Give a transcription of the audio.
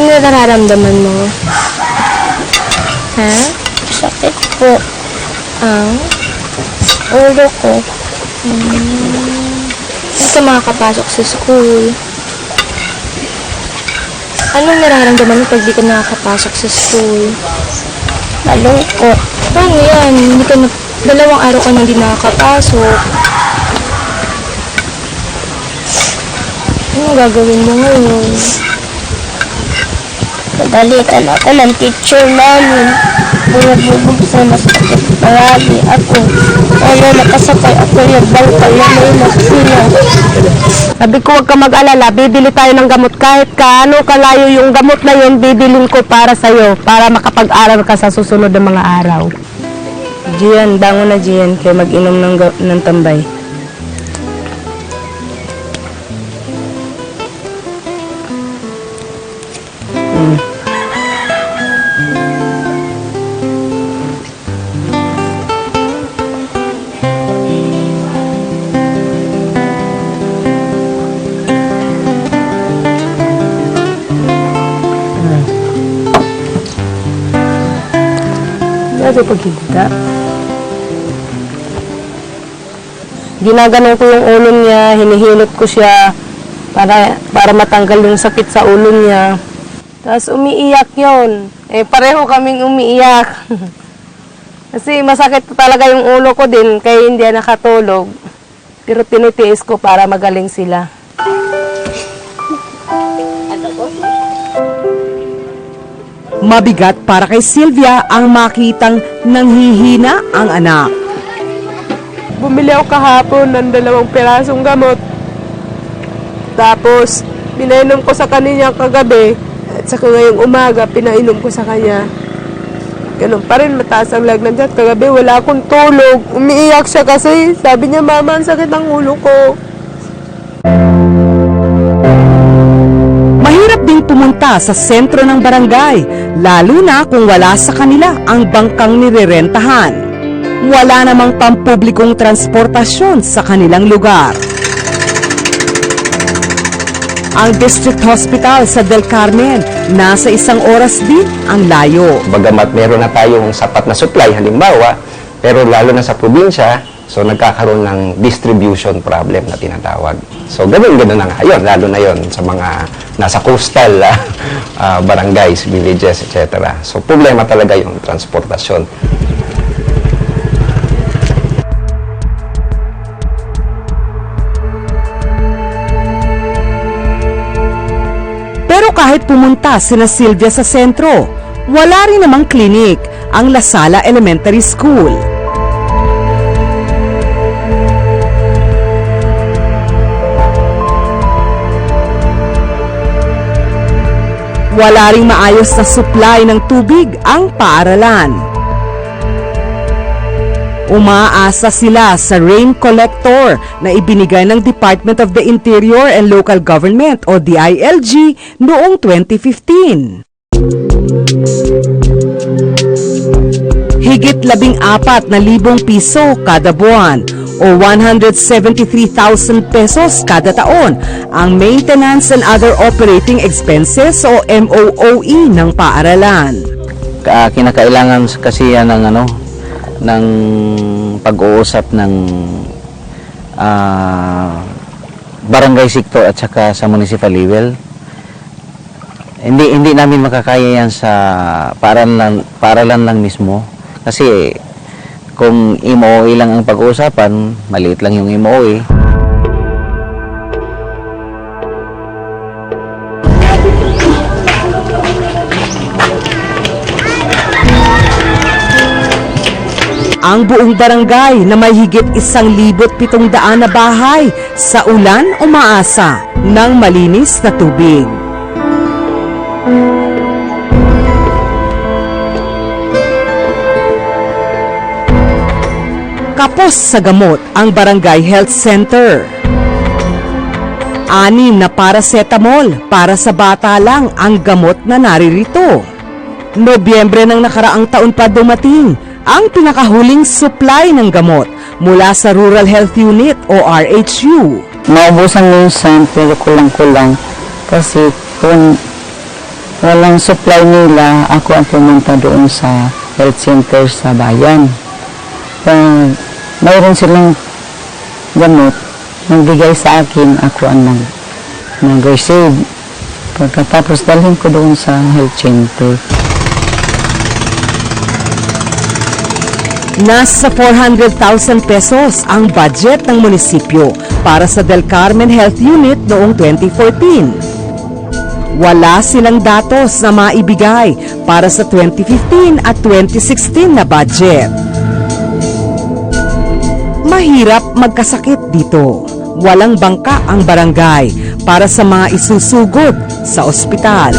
Ano nararamdaman mo? Ha? Sakit po. Ang? Ulo ko. Hindi ka makakapasok sa school. Anong nararamdaman mo pag di ka nakakapasok sa school? Malungkot. Paano yan? Hindi ka na, dalawang araw ka nang di nakakapasok. Ano gagawin mo ngayon? Nadalitan ako ng teacher namin. Bumabubog sa masakit palagi ako. Kaya nakasakay ako ng bangkal na may maksina. Sabi ko, huwag ka mag-alala, bibili tayo ng gamot. Kahit kaano kalayo yung gamot na yun, bibilin ko para sa'yo, para makapag-aral ka sa susunod na mga araw. Gian, bango na Gian, kaya mag-inom ng, ng tambay. Grabe pagkikita. Ginaganon ko yung ulo niya, hinihilot ko siya para para matanggal yung sakit sa ulo niya. Tapos umiiyak yon. Eh pareho kaming umiiyak. Kasi masakit talaga yung ulo ko din kaya hindi nakatulog. Pero tinitiis ko para magaling sila. Mabigat para kay Sylvia ang makitang nanghihina ang anak. Bumili ako kahapon ng dalawang pirasong gamot. Tapos, pinainom ko sa kanya kagabi. At saka ngayong umaga, pinainom ko sa kanya. Ganun pa rin, mataas ang lagnat niya. Kagabi, wala akong tulog. Umiiyak siya kasi. Sabi niya, Mama, ang sakit ng ulo ko. Pumunta sa sentro ng barangay, lalo na kung wala sa kanila ang bangkang nirerentahan. Wala namang pampublikong transportasyon sa kanilang lugar. Ang District Hospital sa Del Carmen, nasa isang oras din ang layo. Bagamat meron na tayong sapat na supply, halimbawa, pero lalo na sa probinsya, so nagkakaroon ng distribution problem na tinatawag. So ganun-ganun na nga yun, lalo na yon sa mga nasa coastal ah, barangays, villages, etc. So problema talaga yung transportasyon. Pero kahit pumunta sina Sylvia sa sentro, wala rin namang klinik ang Lasala Elementary School. Wala ring maayos na supply ng tubig ang paaralan. Umaasa sila sa rain collector na ibinigay ng Department of the Interior and Local Government o DILG noong 2015. Higit labing apat na libong piso kada buwan o 173,000 pesos kada taon ang maintenance and other operating expenses o MOOE ng paaralan. Ka- kinakailangan kasi yan ng ano ng pag-uusap ng ah, barangay sector at saka sa municipal level. Hindi hindi namin makakaya yan sa paralan paralan lang mismo kasi kung MOE lang ang pag-uusapan, maliit lang yung. MOE. Ang buong barangay na may higit isang libot pitong daan na bahay sa ulan umaasa ng malinis na tubig. Kapos sa gamot ang Barangay Health Center. Anim na paracetamol para sa bata lang ang gamot na naririto. Nobyembre ng nakaraang taon pa dumating ang pinakahuling supply ng gamot mula sa Rural Health Unit o RHU. Naubusan minsan pero kulang-kulang kasi kung walang supply nila, ako ang pumunta doon sa health center sa bayan. Pag mayroon silang gamot, nagbigay sa akin, ako ang nag, nag-receive. Pagkatapos dalhin ko doon sa health center. Nasa 400,000 pesos ang budget ng munisipyo para sa Del Carmen Health Unit noong 2014. Wala silang datos na maibigay para sa 2015 at 2016 na budget. Mahirap magkasakit dito. Walang bangka ang barangay para sa mga isusugod sa ospital.